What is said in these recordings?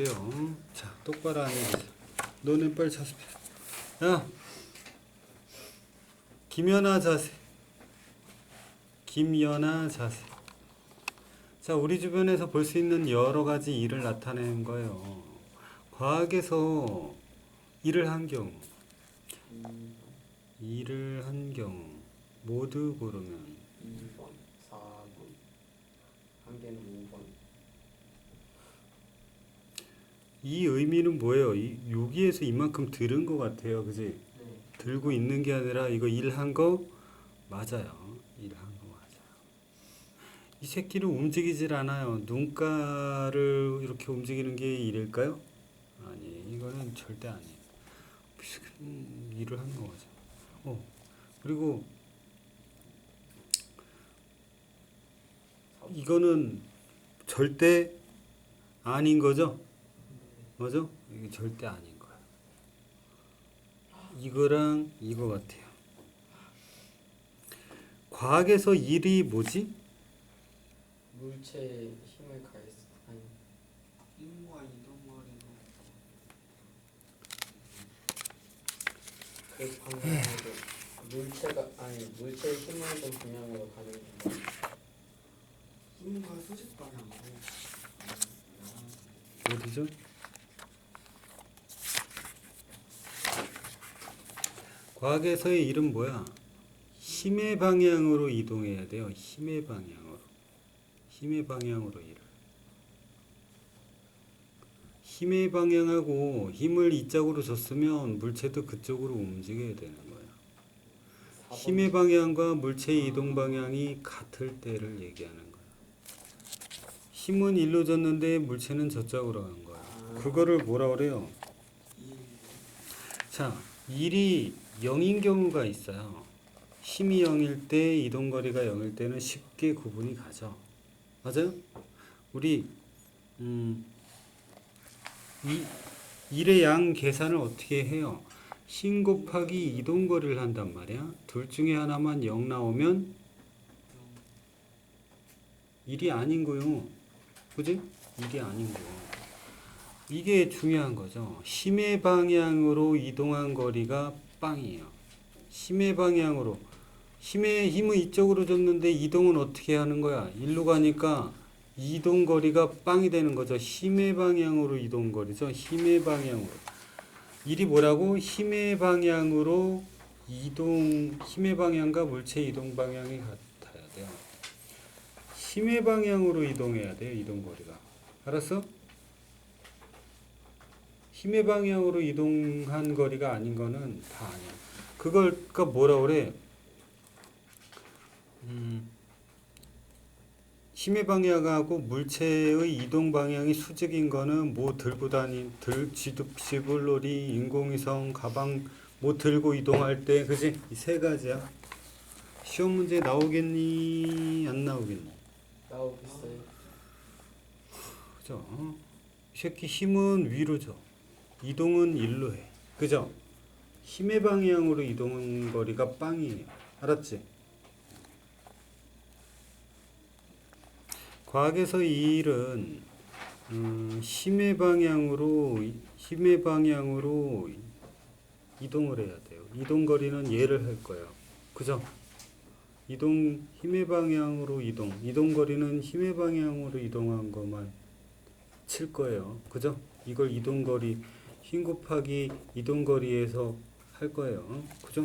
할게요. 자, 똑바로 앉으세요. 너는 빨리 자세. 야, 김연아 자세. 김연아 자세. 자, 우리 주변에서 볼 수 있는 여러 가지 일을 나타내는 거예요. 과학에서 일을 한 경우, 일을 한 경우 모두 고르면 2번, 4번, 한 개는 5번. 이 의미는 뭐예요? 이, 여기에서 이만큼 들은 것 같아요, 그지? 네. 들고 있는 게 아니라 이거 일한 거 맞아요. 일한 거 맞아요. 이 새끼는 움직이질 않아요. 눈가를 이렇게 움직이는 게 일일까요? 아니, 이거는 절대 아니에요. 음, 일을 한거 맞아. 어, 그리고 이거는 절대 아닌 거죠? 맞아? 이게 절대 아닌 거야. 이거랑 이거 같아요. 과학에서 일이 뭐지? 물체에 힘을 가했을 아니 인과 이동거리로 그 방향으로 물체가 아니 물체의 힘을 좀 방향으로 가는 거. 힘과 수직 방향으로 어디죠? 과학에서의 일은 뭐야? 힘의 방향으로 이동해야 돼요. 힘의 방향으로. 힘의 방향으로 일을. 힘의 방향하고 힘을 이쪽으로 줬으면 물체도 그쪽으로 움직여야 되는. 4번. 힘의 방향과 물체의 이동 방향이 같을 때를 얘기하는 거예요. 힘은 일로 줬는데 물체는 저쪽으로 간 거예요. 그거를 뭐라 그래요? 이 자, 일이 0인 경우가 있어요. 힘이 0일 때 이동 거리가 0일 때는 쉽게 구분이 가죠. 맞아요? 우리 음, 이 일의 양 계산을 어떻게 해요? 힘 곱하기 이동 거리를 한단 말이야. 둘 중에 하나만 0 나오면 일이 아닌 거요. 그지? 일이 아닌 거. 이게 중요한 거죠. 힘의 방향으로 이동한 거리가 빵이에요. 힘의 방향으로. 힘의 힘은 이쪽으로 줬는데 이동은 어떻게 하는 거야? 일로 가니까 이동 거리가 빵이 되는 거죠. 힘의 방향으로 이동 거리죠. 힘의 방향으로. 일이 뭐라고? 힘의 방향으로 이동 힘의 방향과 물체 이동 방향이 같아야 돼요. 힘의 방향으로 이동해야 돼요. 이동 거리가. 알았어? 힘의 방향으로 이동한 거리가 아닌 거는 다 아니야. 그걸 그러니까 뭐라 그래? 음, 힘의 방향하고 물체의 이동 방향이 수직인 거는 뭐 들고 다닌 들 지도 지불놀이 인공위성 가방 뭐 들고 이동할 때 그지 이 세 가지야. 시험 문제 나오겠니 안 나오겠니? 나오겠어요. 그죠? 새끼 힘은 위로 줘. 이동은 일로 해. 그죠? 힘의 방향으로 이동 거리가 빵이에요. 알았지? 과학에서 이 일은 음, 힘의 방향으로 힘의 방향으로 이동을 해야 돼요. 이동 거리는 얘를 할 거예요. 그죠? 이동 힘의 방향으로 이동. 이동 거리는 힘의 방향으로 이동한 것만 칠 거예요. 그죠? 이걸 이동 거리 힘 곱하기 이동 거리에서 할 거예요. 그죠?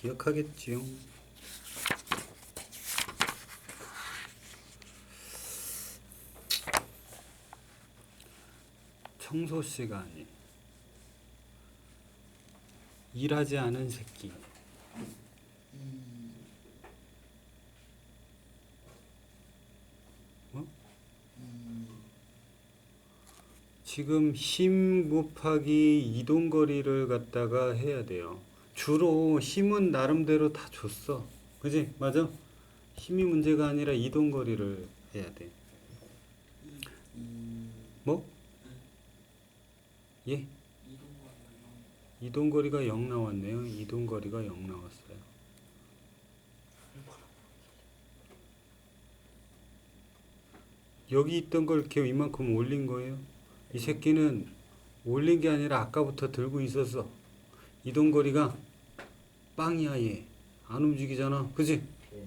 기억하겠지요? 청소 시간이 일하지 않은 새끼. 지금 힘 곱하기 이동 거리를 갖다가 해야 돼요. 주로 힘은 나름대로 다 줬어. 그지? 맞아? 힘이 문제가 아니라 이동 거리를 해야 돼. 뭐? 예? 이동 거리가 0 나왔네요. 이동 거리가 0 나왔어요. 여기 있던 걸 이렇게 이만큼 올린 거예요. 이 새끼는 올린 게 아니라 아까부터 들고 있었어. 이동거리가 빵이야 얘. 안 움직이잖아. 그지? 예.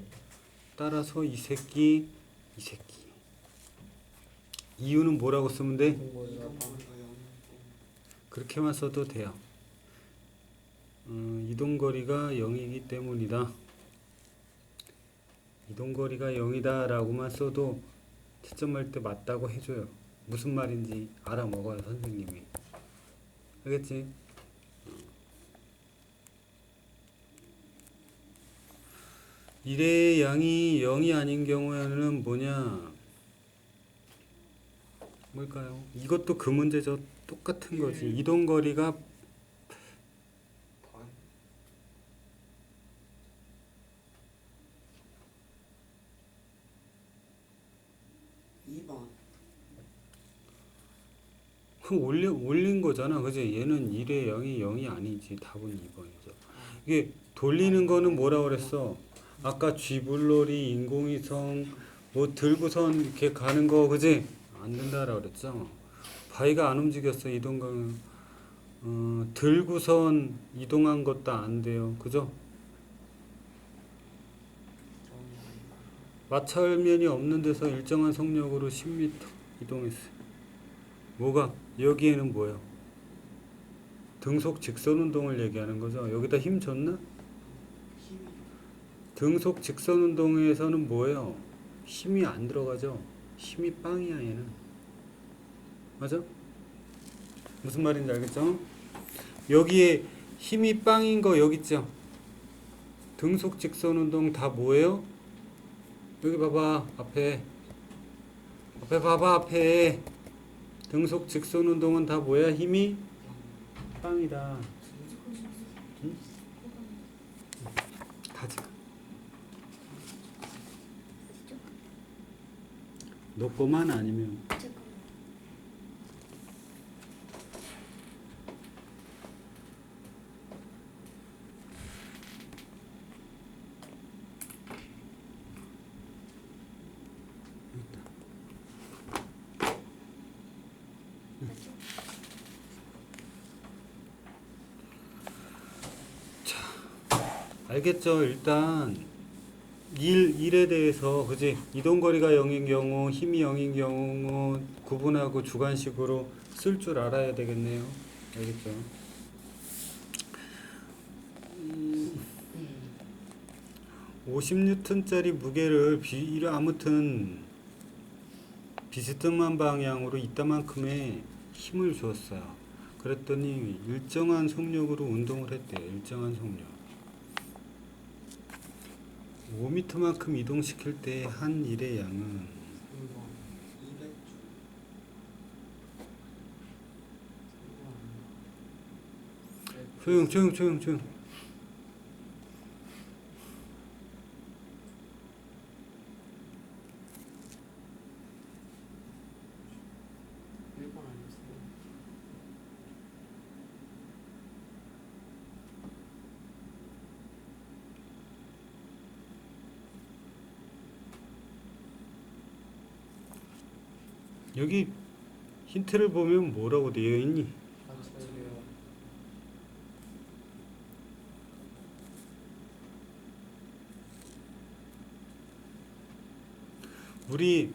따라서 이 새끼, 이 새끼. 이유는 뭐라고 쓰면 돼? 이동거리가 이동거리가 빵. 0이고 그렇게만 써도 돼요. 음, 이동거리가 0이기 때문이다. 이동거리가 0이다 라고만 써도 채점할 때 맞다고 해줘요. 무슨 말인지 알아먹어요, 선생님이. 알겠지? 일의 양이 0이 아닌 경우에는 뭐냐? 뭘까요? 이것도 그 문제죠. 똑같은 거지. 이동거리가 반 2번 그 올려, 올린 거잖아. 그지? 얘는 1의 0이 0이 아니지. 답은 2번이죠. 이게 돌리는 거는 뭐라 그랬어? 아까 쥐불놀이, 인공위성, 뭐 들고선 이렇게 가는 거, 그지? 안 된다라 그랬죠. 바위가 안 움직였어. 이동강, 어, 들고선 이동한 것도 안 돼요. 그죠? 마찰면이 없는 데서 일정한 속력으로 10m 이동했어요. 뭐가? 여기에는 뭐예요? 등속 직선 운동을 얘기하는 거죠. 여기다 힘 줬나? 등속 직선 운동에서는 뭐예요? 힘이 안 들어가죠. 힘이 빵이야 얘는. 맞아? 무슨 말인지 알겠죠? 여기에 힘이 빵인 거 여기 있죠? 등속 직선 운동 다 뭐예요? 여기 봐봐 앞에 앞에 봐봐 앞에 등속 직선 운동은 다 뭐야? 힘이 빵이다. 응? 가자. 너 거만 아니면 알겠죠? 일단 일 일에 대해서 그지 이동거리가 0인 경우 힘이 0인 경우 구분하고 주관식으로 쓸 줄 알아야 되겠네요. 알겠죠? 음, 50뉴턴짜리 무게를 비 아무튼 비스듬한 방향으로 이따만큼의 힘을 주었어요. 그랬더니 일정한 속력으로 운동을 했대요. 일정한 속력. 5m만큼 이동시킬 때 한 일의 양은 3번 200주 조용 조용 조용 조용 일본 아니었어요? 여기 힌트를 보면 뭐라고 되어 있니? 우리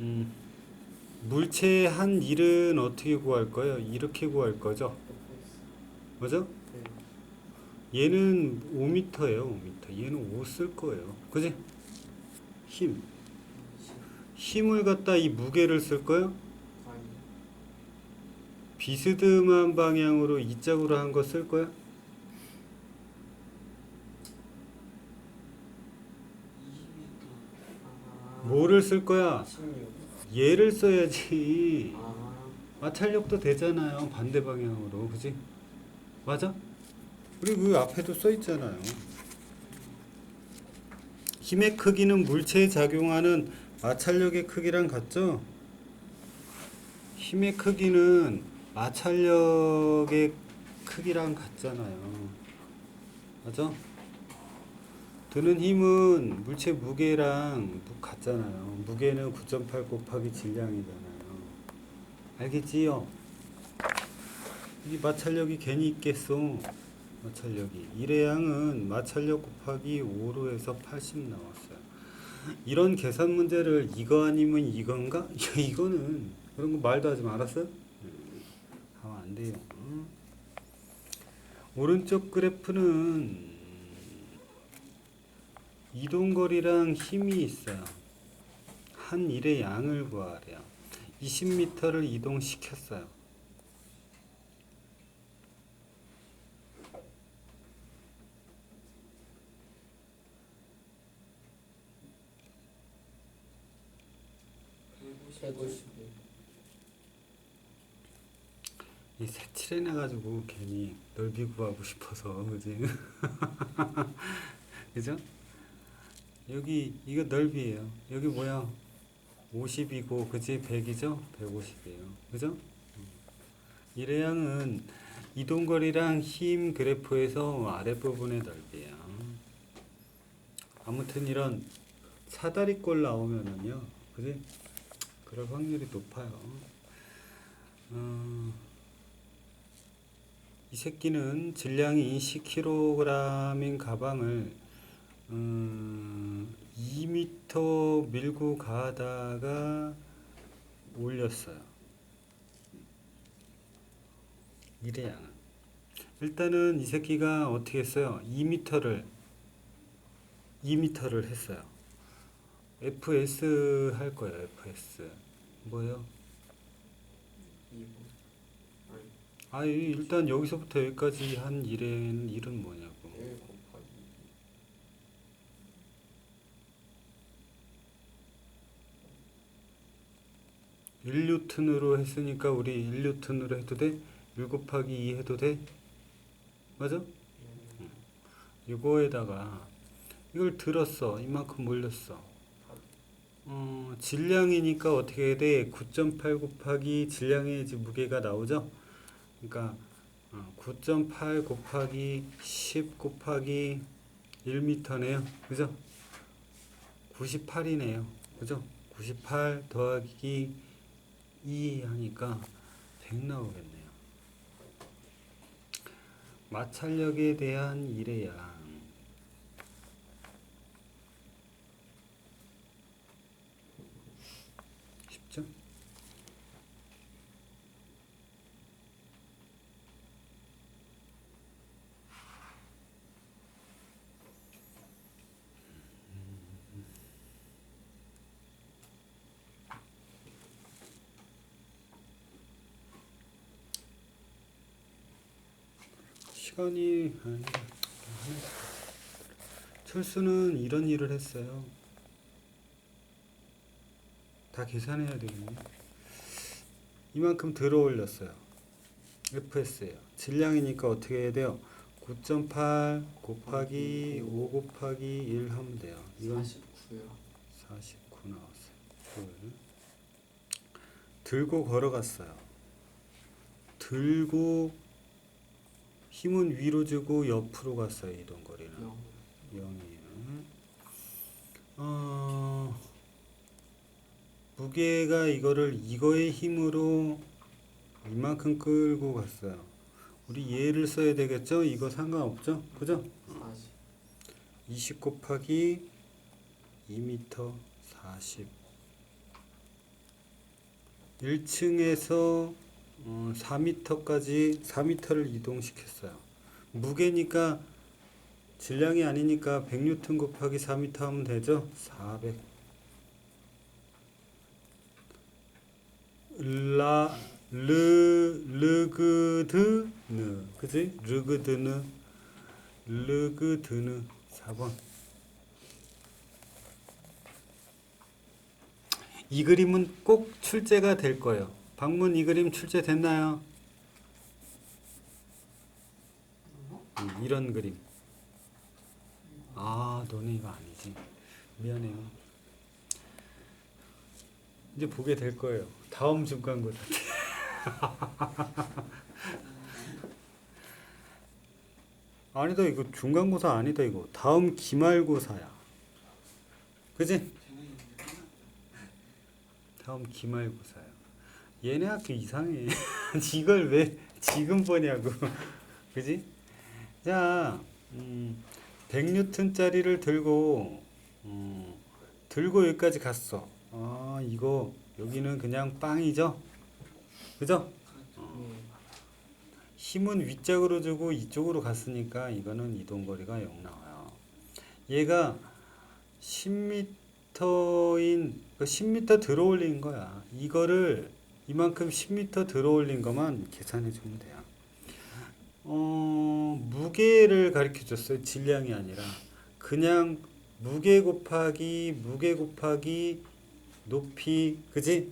음, 물체의 한 일은 어떻게 구할 거예요? 이렇게 구할 거죠. 맞아? 네. 얘는 5m예요. 5m. 얘는 5 쓸 거예요. 그지? 힘. 힘을 갖다 이 무게를 쓸 거예요? 아니. 비스듬한 방향으로 이 짝으로 한 거 쓸 거야? 20m 아. 뭐를 쓸 거야? 16. 얘를 써야지. 아. 마찰력도 되잖아요. 반대 방향으로. 그지? 맞아? 우리 그 앞에도 써 있잖아요. 힘의 크기는 물체에 작용하는 마찰력의 크기랑 같죠? 힘의 크기는 마찰력의 크기랑 같잖아요. 맞아? 드는 힘은 물체 무게랑 무- 같잖아요. 무게는 9.8 곱하기 질량이잖아요. 알겠지요? 이 마찰력이 괜히 있겠어. 마찰력이. 일의 양은 마찰력 곱하기 5로 해서 80 나왔어요. 이런 계산 문제를 이거 아니면 이건가? 야, 이거는 그런 거 말도 하지 말았어? 음, 하면 안 돼요. 응? 오른쪽 그래프는 이동거리랑 힘이 있어요. 한 일의 양을 구하래요. 20m를 이동시켰어요. 최고시고 이 색칠해놔가지고 괜히 넓이 구하고 싶어서 그지? 그죠? 여기 이거 넓이에요. 여기 뭐야? 50이고 그지? 100이죠? 150이에요. 그죠? 일회양은 이동거리랑 힘 그래프에서 아랫부분의 넓이에요. 아무튼 이런 사다리꼴 나오면은요, 그지? 그럴 확률이 높아요. 어, 이 새끼는 질량이 10kg인 가방을 음, 2m 밀고 가다가 올렸어요. 일회양은. 일단은 이 새끼가 어떻게 했어요? 2m를 2m를 했어요. FS 할 거예요. FS. 뭐예요? 2분 아니 일단 여기서부터 여기까지 한 일은 일은 뭐냐고. 1 곱하기 일뉴턴으로 했으니까 우리 일뉴턴으로 해도 돼? 1 곱하기 2 해도 돼? 맞아? 이거에다가 이걸 들었어. 이만큼 올렸어. 어, 질량이니까 어떻게 돼? 9.8 곱하기 질량의 무게가 나오죠? 그러니까 어, 9.8 곱하기 10 곱하기 1m네요. 그죠? 98이네요. 그죠? 98 더하기 2 하니까 100 나오겠네요. 마찰력에 대한 양. 쉽죠? 시간이 아니 철수는 이런 일을 했어요. 다 계산해야 되겠네. 이만큼 들어 올렸어요. FS예요. 질량이니까 어떻게 해야 돼요? 9.8 곱하기 5 곱하기 1 하면 돼요. 이건 49요 49 나왔어요. 둘. 들고 걸어갔어요. 들고 힘은 위로 주고 옆으로 갔어요. 이동 거리는 0 0이에요. 어, 무게가 이거를 이거의 힘으로 이만큼 끌고 갔어요. 우리 얘를 써야 되겠죠? 이거 상관없죠? 그죠? 40 20 곱하기 2m 40 1층에서 어, 4m까지 4m를 이동시켰어요. 무게니까 질량이 아니니까 100N 곱하기 4m 하면 되죠? 400 라, 르, 르그드느 그지? 르그드느 르그드느 4번 이 그림은 꼭 출제가 될 거예요. 방문 이 그림 출제됐나요? 음, 이런 그림. 아, 너네 이거 아니지. 미안해요. 이제 보게 될 거예요. 다음 중간고사 때. 아니다 이거 중간고사 아니다 이거 다음 기말고사야 그지? 다음 기말고사야 얘네 학교 이상해 이걸 왜 지금 보냐고 그지? 자 음, 100뉴턴짜리를 들고 음, 들고 여기까지 갔어 아 이거 여기는 그냥 빵이죠 그죠? 네. 힘은 위짝으로 주고 이쪽으로 갔으니까 이거는 이동거리가 0 나와요. 얘가 10m인 10m 들어 올린 거야. 이거를 이만큼 10m 들어 올린 것만 계산해 주면 돼요. 어, 무게를 가르쳐 줬어요. 질량이 아니라 그냥 무게 곱하기 무게 곱하기 높이 그지?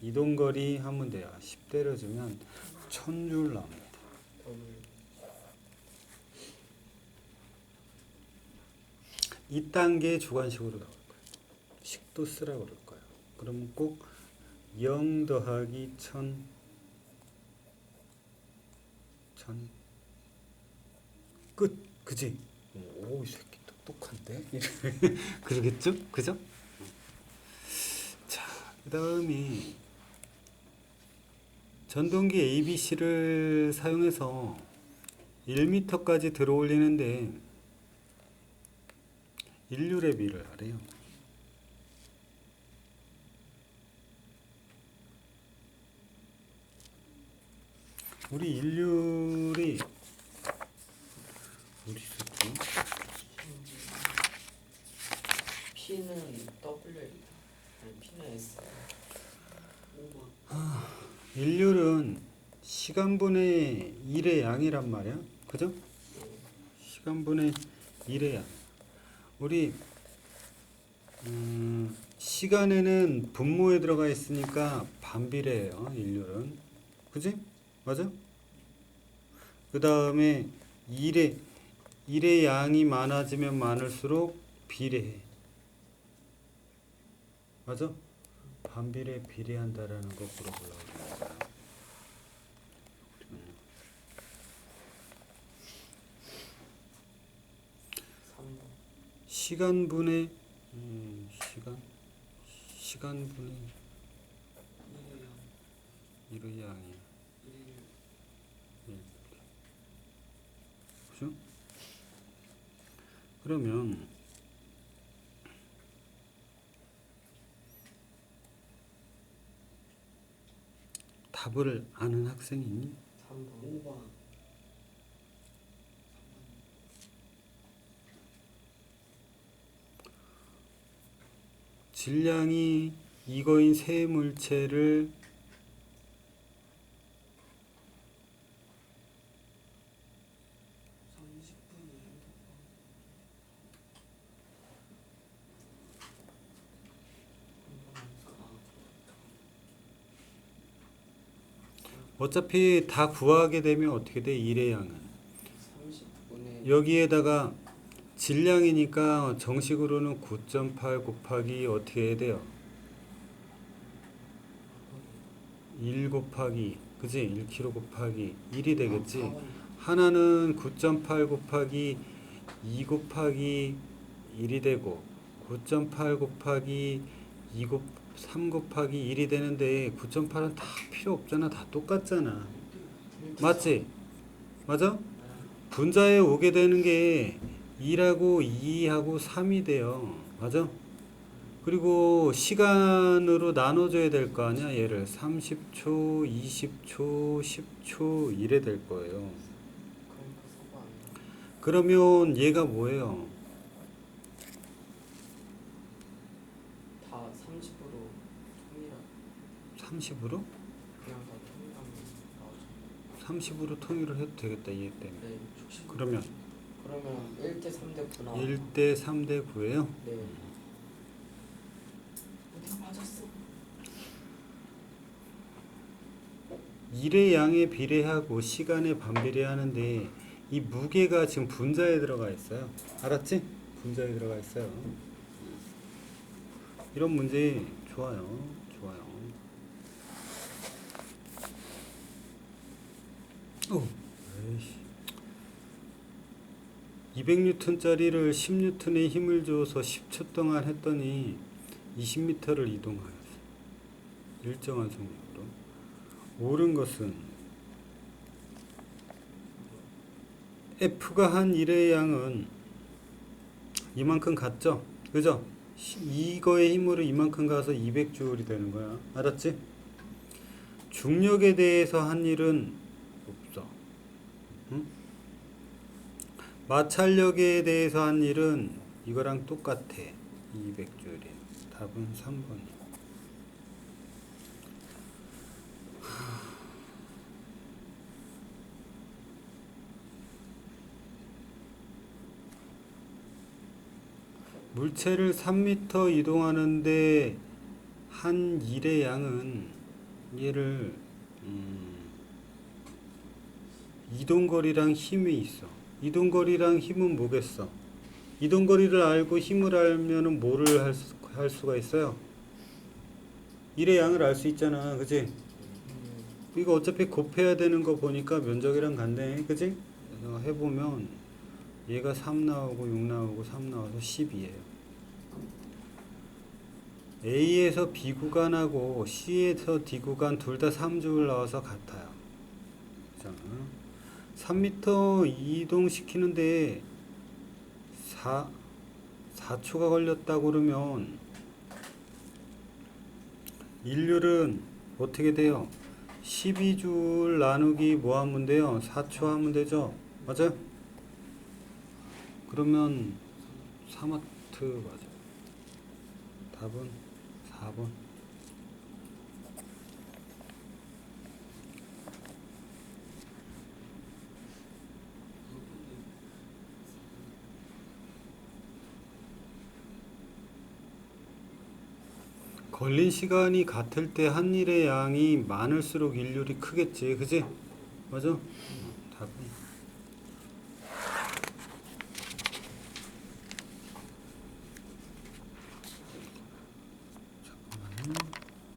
이동거리 하면 돼요. 10 때려주면 1000줄 나옵니다. 더블. 이 단계 주관식으로 나올 거예요. 식도 쓰라고 그럴 거예요. 그러면 꼭 0 더하기 1000 1000 끝. 그지? 오, 이 새끼 똑똑한데? 그러겠죠? 그죠? 자, 그 다음에 전동기 ABC를 사용해서 1m까지 들어 올리는데 인류의 비를 하래요. 우리 인류이 어디 있었지? P는 W 아니 P는 S 5번 인류는 시간분의 1의 양이란 말이야. 그죠? 시간분의 1의 양. 우리 음, 시간에는 분모에 들어가 있으니까 반비례예요. 인류는. 그지? 맞아? 그 다음에 1의 1의 양이 많아지면 많을수록 비례해. 맞아? 반비례 비례한다라는 거 물어보려고. 3번 시간분의 음, 시간 시간분의 1의 0 1의 양이 1의 그죠? 그러면 답을 아는 학생이 있니? 3번 5번 질량이 이거인 세 물체를 어차피 다 구하게 되면 어떻게 돼? 1의 양은 30분의 여기에다가 질량이니까 정식으로는 9.8 곱하기 어떻게 해야 돼요? 1 곱하기 그지? 1kg 곱하기 1이 되겠지? 하나는 9.8 곱하기 2 곱하기 1이 되고 9.8 곱하기 2 곱, 3 곱하기 1이 되는데 9.8은 다 필요 없잖아. 다 똑같잖아. 맞지? 맞아? 분자에 오게 되는 게 2하고 2하고 3이 돼요. 맞아? 그리고 시간으로 나눠줘야 될 거 아니야? 얘를 30초, 20초, 10초 이래 될 거예요. 그러면 얘가 뭐예요? 다 30으로 통일하 30으로? 그냥 다 통일하면 나오죠 30으로 통일을 해도 되겠다 얘 때문에. 네 그러면 그러면 1대 3대 9 나와 1대 3대 9예요. 네 어디가 맞았어 1의 양에 비례하고 시간에 반비례하는데 이 무게가 지금 분자에 들어가 있어요. 알았지? 분자에 들어가 있어요. 이런 문제 좋아요. 좋아요. 오, 에이씨. 200N짜리를 10N의 힘을 줘서 10초 동안 했더니 20m를 이동하였어. 일정한 속력으로. 옳은 것은 F가 한 일의 양은 이만큼 갔죠? 그죠? 시- 이거의 힘으로 이만큼 가서 200J이 되는 거야. 알았지? 중력에 대해서 한 일은 없어. 응? 마찰력에 대해서 한 일은 이거랑 똑같아. 200J이. 답은 3번이야. 물체를 3m 이동하는데 한 일의 양은 얘를 음, 이동거리랑 힘이 있어. 이동거리랑 힘은 뭐겠어? 이동거리를 알고 힘을 알면은 뭐를 할, 수, 할 수가 있어요? 일의 양을 알 수 있잖아, 그지? 이거 어차피 곱해야 되는 거 보니까 면적이랑 같네, 그지? 해보면 얘가 3 나오고 6 나오고 3 나와서 10이에요. A에서 B 구간하고 C에서 D 구간 둘 다 3주를 나와서 같아요. 그잖아. 3m 이동시키는데 4, 4초가 걸렸다고 그러면 일률은 어떻게 돼요? 12줄 나누기 뭐 하면 돼요? 4초 하면 되죠? 맞아요? 그러면 3와트 맞아. 답은 4번. 걸린 시간이 같을 때 한 일의 양이 많을수록 일률이 크겠지, 그지? 맞아? 답은